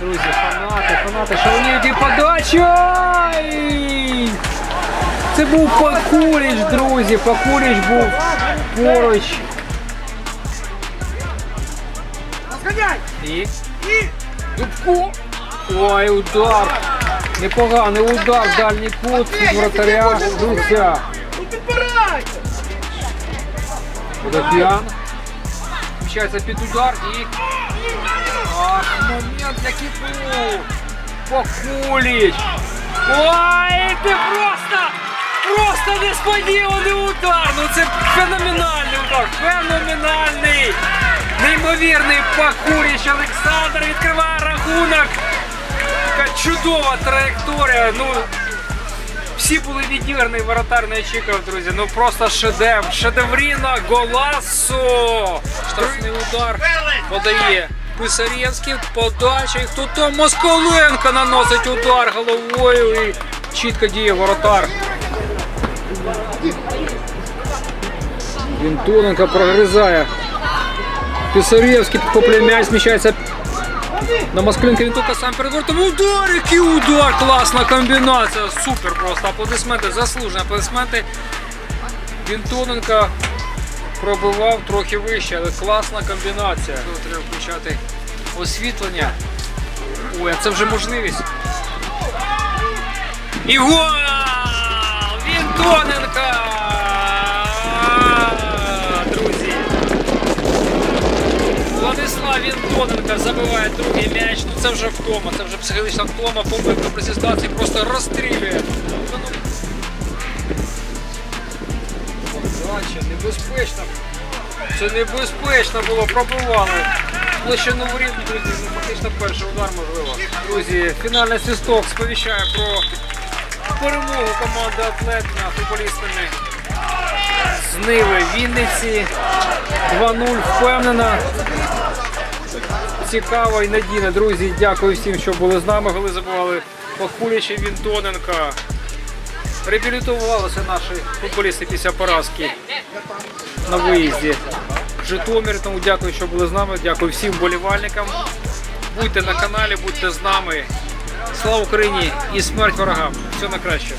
друзі, фанати, фанати, шалені і подача! Ай! Це був Пакуліч, друзі. Пакуліч був поруч. І? Дубко. Ой, удар. Непоганий удар, дальній кут вратаря. Дуся. Водоп'ян. Включається під удар і. Ах, момент який був. Покуліч. Ой, ти просто, просто несподіваний удар. Ну це феноменальний удар. Феноменальний. Неймовірний Покуліч Олександр відкриває рахунок. Така чудова траєкторія. Ну, всі були відіграні, воротар не очікував, друзі. Ну просто шедевр. Шедевріна, голасо. Штрафний удар подає Писарєвський, подача. І хто там? Москаленко наносить удар головою і чітко діє воротар. Вінтоненко прогризає. Писарєвський підхоплює м'яч, зміщається на Москаленко він тільки сам перед. Удар, який удар! Класна комбінація. Супер просто. Аплодисменти, заслужені аплодисменти. Вінтоненко пробивав трохи вище, але класна комбінація. Тут треба включати освітлення. Ой, а це вже можливість. І гол! Вінтоненко! Друзі! Владислав Вінтоненко забиває другий м'яч. Ну це вже втома, це вже психологічна втома, помилка при ситуації просто розстрілює. Небезпечно. Це небезпечно було, пробивали. Площину воріт, друзі, ну, фактично перший удар можливо. Друзі, фінальний свисток сповіщає про перемогу команди Атлет над футболістами з Вінниці. 2-0 впевнена. Цікаво і надійно, друзі. Дякую всім, що були з нами. Коли забували Пахуліча Вінтоненка. Реабілітувалися наші футболісти після поразки на виїзді. в Житомир. Тому дякую, що були з нами. Дякую всім вболівальникам. Будьте на каналі, будьте з нами. Слава Україні і смерть ворогам. Все на краще.